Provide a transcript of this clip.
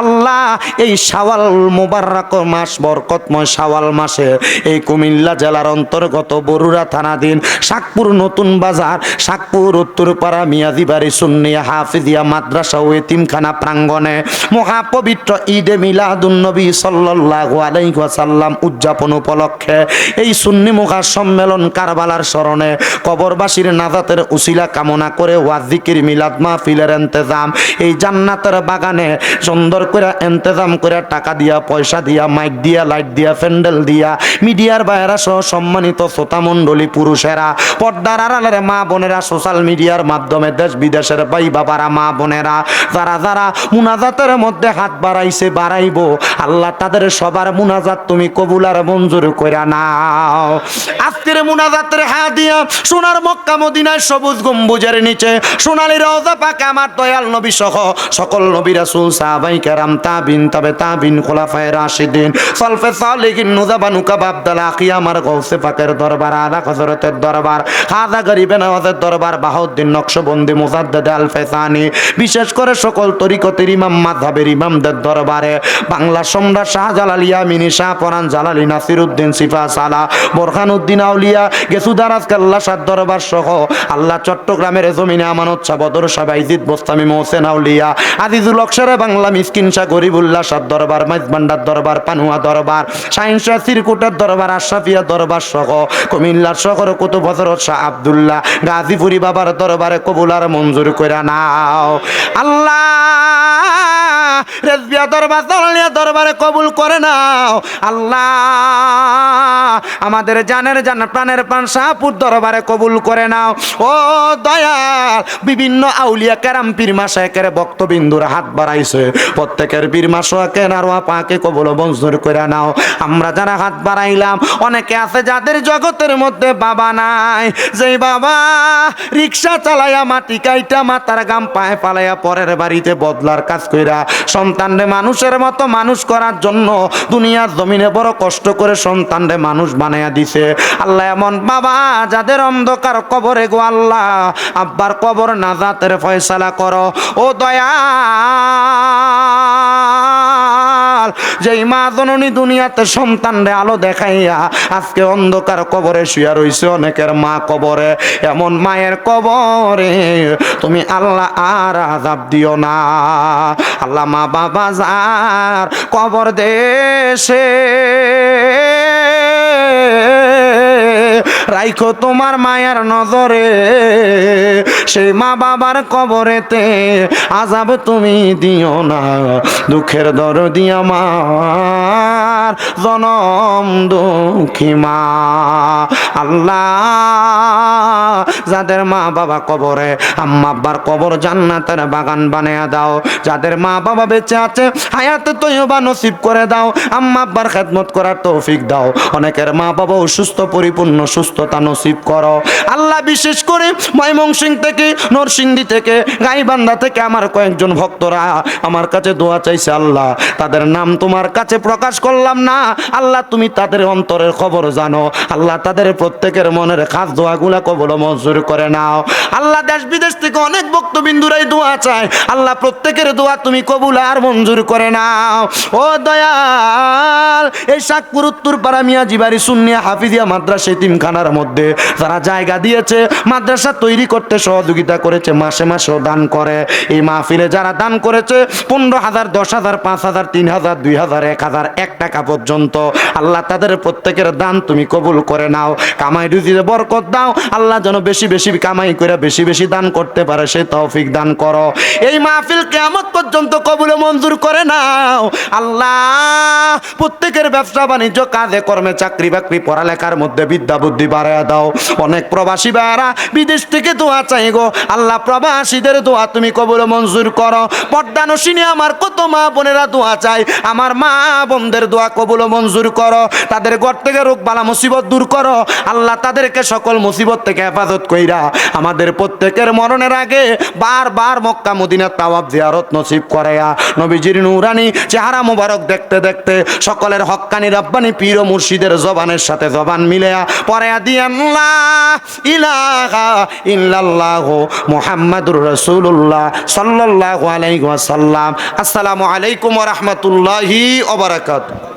আল্লাহ, এই শাওয়াল মোবারক মাস, বরকতময় শাওয়াল মাসে এই কুমিল্লা জেলার অন্তর্গত বরুড়া থানাধীন শাকপুর নতুন বাজার, শাকপুর, উত্তরপাড়া, মিয়াদিবাড়ি, সুন্নিয়া, হাফিজিয়া, মাদ্রাসা ও এতিমখানা প্রাঙ্গণে মহাপবিত্র ঈদে মিলাদুন্নবী সাল্লাল্লাহু আলাইহি ওয়াসাল্লাম উদযাপন উপলক্ষে এই সুন্নি মুখা সম্মেলন কারবালার স্মরণে কবরবাসীর নাজাতের উসিলা কামনা করে ওয়াজিকির মিলাদ মাহফিলের এন্তেজাম এই জান্নাতের বাগানে সুন্দর করে এন্তেজাম করে টাকা দিয়া, পয়সা দিয়া, মাইক দিয়া, লাইট দিয়া প্যান্ডেল দিয়া, মিডিয়ার বাইরা সহ সম্মানিত শ্রোতা মণ্ডলী পুরুষেরা, পর্দার আড়ালের মা বোনেরা, সোশ্যাল মিডিয়ার মাধ্যমে দেশ বিদেশের ভাই বাবারা, মা বোনেরা, যারা যারা মুনাজাতের মধ্যে হাত বাড়াইছে, বাড়াইবো, আল্লাহ তাদের সবার মুনাজাত তুমি কবুল আর মঞ্জুর করে নাও। আজকের মুনাজাতের হাত দিয়া সোনার মক্কা, মদিনায় সবুজ গম্বুজের নিচে, সোনালি রওজা পাকে আমার দয়াল নবী সহ সকল নবী রাসূল সাহাবাই কেরাম তাবিন, তবে তাবিন খোলাফায়ে রাশিদিন। সলফে সালিহিন নুজাবানু কাবাবদাল আখি আমার গৌসে পাকের দরবার, আলা হযরতের দরবার খাজা গরিবে নওয়াজের দরবার, বাহাউদ্দিন নকশবন্দি মুজাদ্দেদ আল ফেসানি। বিশেষ করে সকল তরিকতের ইমাম, মাযহাবের ইমামদের দরবারে। বাংলা সম্রাট শাহজালাল ইয়ামিনী, শাহ পরান জালালি নাসিরউদ্দিন সিফা সালা বোরখানউদ্দিন আউলিয়া গেসুদারাজ কাল্লা সাদ দরবার সহ আল্লাহ চট্টগ্রামের জমিনে আমানত শাহ বদর শাহ বাইজিদ বোস্তামি মোহসেন আউলিয়া, আজিজুল অক্ষরে বাংলা মিসকিন শাহ গরিবুল্লাহ সাদ দরবার মাইজ ভান্ডার দরবার, পানুয়া দরবার সাইনশা সিরকুটার দরবার, আশরাফিয়া দরবার সহ কুমিল্লার শহর কুতুব হজরত শাহ আবদুল্লাহ, গাজীপুরি বাবার দরবারে কবুলার মঞ্জুর করে নাও। আল্লাহ রেজবিয়া দরবার দলিয়া দরবারে কবুল করে নাও। আল্লাহ, আমাদের জানের জান, প্রাণের প্রাণ শাহপুর দরবারে কবুল করে নাও। ও দয়াল, বিভিন্ন আউলিয়া কেরাম পীর মাসায়কের বক্তবিন্দুর হাত বাড়াইছে। প্রত্যেকের পীর মাসাকের আর পাকে কবুল মঞ্জুর করে নাও। আমরা যারা হাত বাড়াইলাম, অনেকে আছে যাদের জগতের মধ্যে বাবা নাই। যেই বাবা রিক্সা চালাইয়া মাটি কাইটা মাতার গাম পায়ে পালাইয়া পরের বাড়িতে বদলার কাজ কইরা সন্তানরে মানুষের মতো মানুষ করার জন্য দুনিয়ার জমিনে বড় কষ্ট করে সন্তানরে মানুষ বানাইয়া দিছে। আল্লাহ এমন বাবা যাদের অন্ধকার কবরে গো আল্লাহ, আব্বার কবর নাজাতের ফয়সালা করো। ও দয়া যেই মা জননী দুনিয়াতে সন্তানরে আলো দেখাইয়া আজকে অন্ধকার কবরে শুয়া রইছে অনেকের মা কবরে। এমন মায়ের কবরে তুমি আল্লাহ আর আজাব দিও না। আল্লাহ মা বাবা যার কবর দেশে রাইখো তোমার মায়ার নজরে। সেই মা বাবার কবরেতে আজাব তুমি দিও না। দুঃখের দরদি আমার, জনম দুঃখী মা। আল্লাহ, যাদের মা বাবা কবরে, আম্মা আব্বার কবর জান্নাতের বাগান বানিয়ে দাও। যাদের মা বাবা বেঁচে আছে, হায়াতে তৈবা নসিব করে দাও। আম্মা আব্বার খেদমত করার তৌফিক দাও। অনেকের মা বাবা অসুস্থ পরিপূর্ণ, সুস্থতা নসিব করো। আল্লাহ বিশেষ করে ময়মনসিং থেকে নরসিংদী থেকে, গাইবান্ধা থেকে আমার কয়েকজন ভক্তরা আমার কাছে দোয়া চাইছে, আল্লাহ, তাদের নাম তোমার কাছে প্রকাশ করলাম না। আল্লাহ, তুমি তাদের অন্তরের খবর জানো। আল্লাহ, তাদের প্রত্যেকের মনের খাস দোয়াগুলা কবল মঞ্জুর করে নাও। আল্লাহ দেশ বিদেশ থেকে অনেক ভক্তবিন্দুরাই দোয়া চায়। আল্লাহ, প্রত্যেকের দোয়া তুমি কবুল আর মঞ্জুর করে নাও। ও দয়াল, এই শাকপুর উত্তর পাড়া মিয়া জিবারি সুন্নিয়া, হাফিজিয়া, মাদ্রাসা তিমখানার মধ্যে তারা জায়গা দিয়েছে, মাদ্রাসা তৈরি করতে সহযোগিতা করেছে, মাসে মাসেও দান করে। এই মাহফিলে যারা দান করেছে, পনেরো হাজার, দশ হাজার, পাঁচ হাজার, তিন হাজার, দুই হাজার, এক হাজার, এক টাকা পর্যন্ত। আল্লাহ তাদের প্রত্যেকের দান তুমি কবুল করে নাও, কামাই রুজিতে বরকত দাও। আল্লাহ যেন বেশি বেশি কামাই করে বেশি বেশি দান করতে পারে, সে তৌফিক দান করো। এই মাহফিল কেমন পর্যন্ত কবুলে মঞ্জুর করে নাও। আল্লাহ, প্রত্যেকের ব্যবসা বাণিজ্য, কাজে কর্মে চাকরি বাকরি, পড়ালেখার মধ্যে বিদ্যা বুদ্ধি বাড়ায় দাও। অনেক প্রবাসী ভাইয়ারা বিদেশ থেকে দোয়া চাই গো। আল্লাহ প্রবাসীদের দোয়া তুমি কবুল মঞ্জুর করো। পর্দানসিনী আমার কত মা বোনেরা দোয়া চাই আমার মা বোনদের দোয়া কবুল মঞ্জুর করো। তাদের ঘর থেকে রোগ বালা মুসিবত দূর করো। আল্লাহ তাদেরকে সকল মুসিবত থেকে হেফাজত কইরা আমাদের প্রত্যেকের মরণের আগে বারবার মক্কা মদিনা তাওয়াব জিয়ারত নসিব করায়া নবীজির নুরানি চেহারা মুবারক দেখতে দেখতে সকলের হক্কানি রব্বানি পীর মুর্শিদের জবানের সাথে জবান মিলেয়া পরে দিয়ে আল্লাহ ইলাহা ইল্লাল্লাহ মুহাম্মাদুর রাসূলুল্লাহ সাল্লাল্লাহু আলাইহি ওয়াসাল্লাম। আসসালামু আলাইকুম রাহমাতুল্লাহি ওয়া বারাকাতুহু।